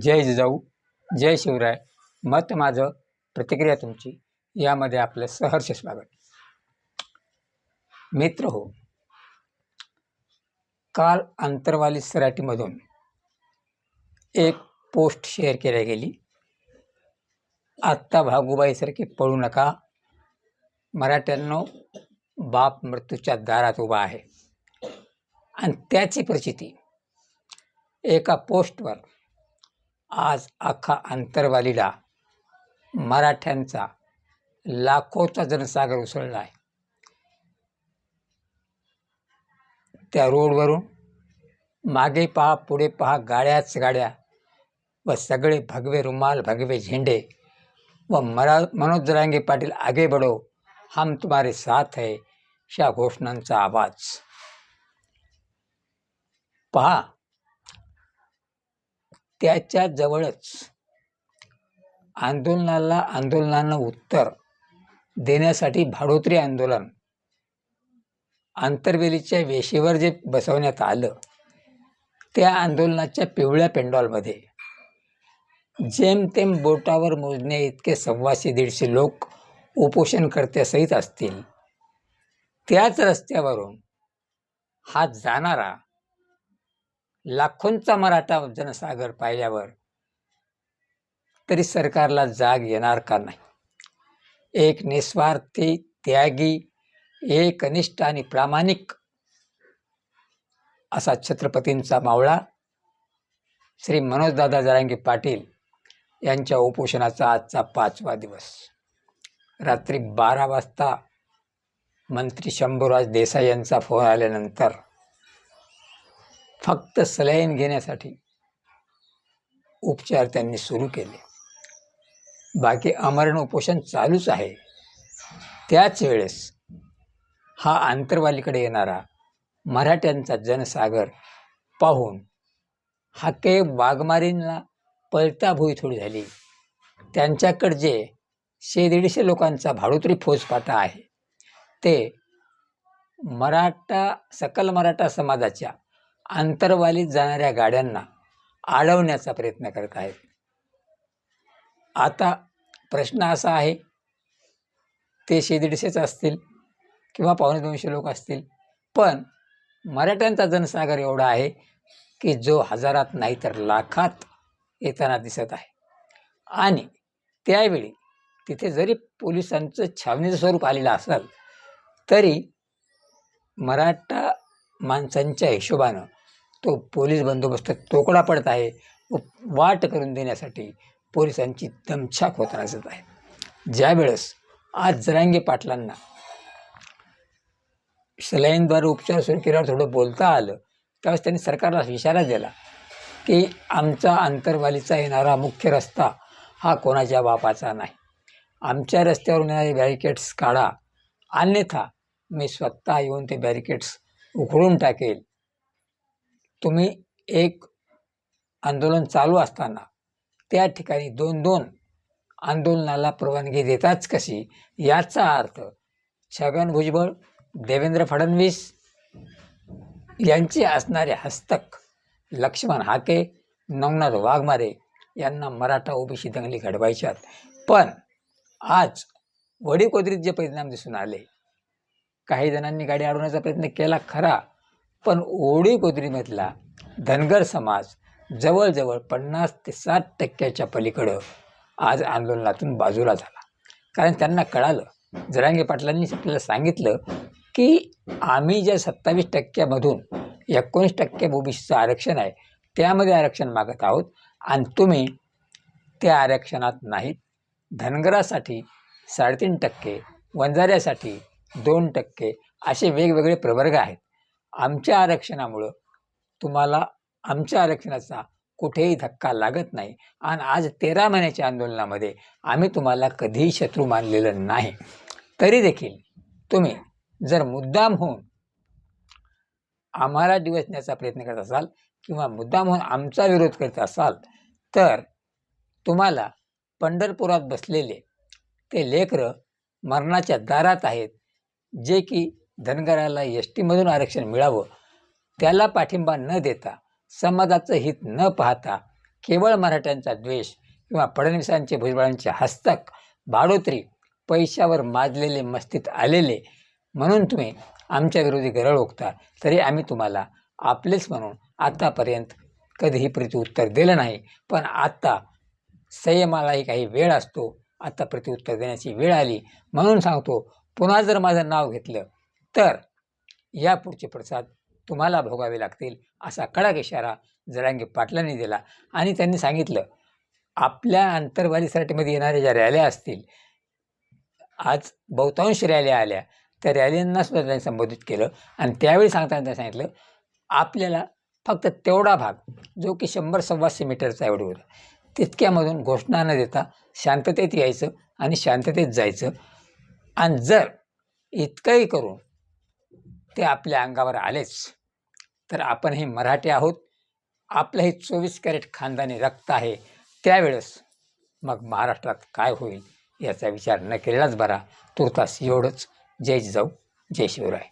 जय जिजाऊ जय शिवराय. मत माझं प्रतिक्रिया तुमची. यामध्ये आपलं सहर्ष स्वागत. मित्र हो काल अंतरवाली सराटीमधून एक पोस्ट शेअर केल्या गेली. आत्ता भागूबाईसारखे पळू नका. मराठ्यांनो बाप मृत्यूच्या दारात उभा आहे. आणि त्याची प्रचिती एका पोस्टवर आज अख्खा अंतरवालीला मराठ्यांचा लाखोचा जनसागर उसळला आहे. त्या रोडवरून मागे पहा पुढे पहा गाड्याच गाड्या व सगळे भगवे रुमाल भगवे झेंडे व मरा मनोज जरांगे पाटील आगे बढो हम तुम्हारे साथ है ह्या घोषणांचा आवाज. पहा त्याच्या जवळच. आंदोलनाला आंदोलनानं उत्तर देण्यासाठी भाडोत्री आंदोलन. आंतरवेलीच्या वेशीवर जे बसवण्यात आलं त्या आंदोलनाच्या पिवळ्या पेंडॉलमध्ये. जेमतेम बोटावर मोजणे इतके सव्वाशे दीडशे लोक उपोषणकर्त्यासहित असतील. त्याच रस्त्यावरून हा जाणारा लाखोंचा मराठा जनसागर पाहिल्यावर तरी सरकारला जाग येणार का नाही? एक निस्वार्थी त्यागी एकनिष्ठ आणि प्रामाणिक असा छत्रपतींचा मावळा श्री मनोजदादा जरांगे पाटील यांच्या उपोषणाचा आजचा पाचवा दिवस. रात्री बारा वाजता मंत्री शंभूराज देसाई यांचा फोन आल्यानंतर फक्त सलाईन घेण्यासाठी उपचार त्यांनी सुरू केले. बाकी अमरण उपोषण चालूच आहे. त्याच वेळेस हा आंतरवालीकडे येणारा मराठ्यांचा जनसागर पाहून हाके वाघमारींना पळताभुई थोडी झाली. त्यांच्याकडे जे शे दीडशे लोकांचा भाडोत्री फौजफाटा आहे ते मराठा सकल मराठा समाजाच्या आंतरवालीत जाणाऱ्या गाड्यांना अडवण्याचा प्रयत्न करत आहेत. आता प्रश्न असा आहे ते शे दीडशेच असतील किंवा पावणे दोनशे लोक असतील पण मराठ्यांचा जनसागर एवढा आहे की जो हजारात नाही तर लाखात येताना दिसत आहे. आणि त्यावेळी तिथे जरी पोलिसांचं छावणीचं स्वरूप आलेलं असेल तरी मराठा माणसांच्या हिशोबानं तो पोलीस बंदोबस्त तोकडा पडत आहे. व वाट करून देण्यासाठी पोलिसांची दमछाक होत दिसत आहे. ज्यावेळेस आज जरांगे पाटलांना सलाईनद्वारे उपचार सुरू केल्यावर थोडं बोलता आलं त्यावेळेस त्यांनी सरकारला इशारा दिला की आमचा आंतरवालीचा येणारा मुख्य रस्ता हा कोणाच्या बापाचा नाही. आमच्या रस्त्यावरून येणारे बॅरिकेड्स काढा. अन्यथा मी स्वतः येऊन ते बॅरिकेड्स उखडून टाकेल. तुम्ही एक आंदोलन चालू असताना त्या ठिकाणी दोन दोन आंदोलनाला परवानगी देताच कशी? याचा अर्थ छगन भुजबळ देवेंद्र फडणवीस यांचे असणारे हस्तक लक्ष्मण हाके नवनाथ वाघमारे यांना मराठा ओबीसी दंगली घडवायच्यात. पण आज वडीकोदरीत जे परिणाम दिसून आले काही जणांनी गाडी अडवण्याचा प्रयत्न केला खरा. पण ओडीकोदरीमधला धनगर समाज जवळजवळ पन्नास ते साठ टक्क्याच्या पलीकडं आज आंदोलनातून बाजूला झाला. कारण त्यांना कळालं जरांगे पाटलांनी आपल्याला सांगितलं की आम्ही ज्या सत्तावीस टक्क्यामधून एकोणीस टक्के ओबीसीचं आरक्षण आहे त्यामध्ये आरक्षण मागत आहोत आणि तुम्ही त्या आरक्षणात नाहीत. धनगरासाठी साडेतीन टक्के वंजाऱ्यासाठी दोन टक्के असे वेगवेगळे प्रवर्ग आहेत. आमच्या आरक्षणामुळं तुम्हाला आमच्या आरक्षणाचा कुठेही धक्का लागत नाही. आणि आज तेरा महिन्याच्या आंदोलनामध्ये आम्ही तुम्हाला कधीही शत्रू मानलेलं नाही. तरी देखील तुम्ही जर मुद्दाम होऊन आम्हाला दिवसण्याचा प्रयत्न करत असाल किंवा मुद्दाम होऊन आमचा विरोध करत असाल तर तुम्हाला पंढरपुरात बसलेले ते लेकरं मरणाच्या दारात आहेत जे की धनगराला एस टीमधून आरक्षण मिळावं त्याला पाठिंबा न देता समाजाचं हित न पाहता केवळ मराठ्यांचा द्वेष किंवा फडणवीसांचे भुजबळांचे हस्तक बाळोत्री पैशावर माजलेले मस्तीत आलेले म्हणून तुम्ही आमच्या विरोधी गरळ ओकता तरी आम्ही तुम्हाला आपलेच म्हणून आत्तापर्यंत कधीही प्रतिउत्तर दिलं नाही. पण आत्ता संयमालाही काही वेळ असतो आता प्रतिउत्तर देण्याची वेळ आली म्हणून सांगतो पुन्हा जर माझं नाव घेतलं तर यापुढचे प्रसाद तुम्हाला भोगावे लागतील असा कडक इशारा जरांगे पाटलांनी दिला. आणि त्यांनी सांगितलं आपल्या आंतरवाली सराटीमध्ये येणाऱ्या ज्या रॅल्या असतील आज बहुतांश रॅल्या आल्या. त्या रॅलींना सुद्धा त्यांनी संबोधित केलं. आणि त्यावेळी सांगताना त्यांनी सांगितलं आपल्याला फक्त तेवढा भाग जो की शंभर सव्वाशे मीटरचा एवढं होता तितक्यामधून घोषणा न देता शांततेत यायचं आणि शांततेत जायचं. आणि जर इतकंही करून ते आपल्या अंगावर आलेच. तर आपण हे मराठी आहोत. आपलं हे चोवीस कॅरेट खानदानी रक्त आहे. त्यावेळेस मग महाराष्ट्रात काय होईल याचा विचार न केलेलाच बरा. तुर्तास एवढंच. जय जाऊ जय शिवराय.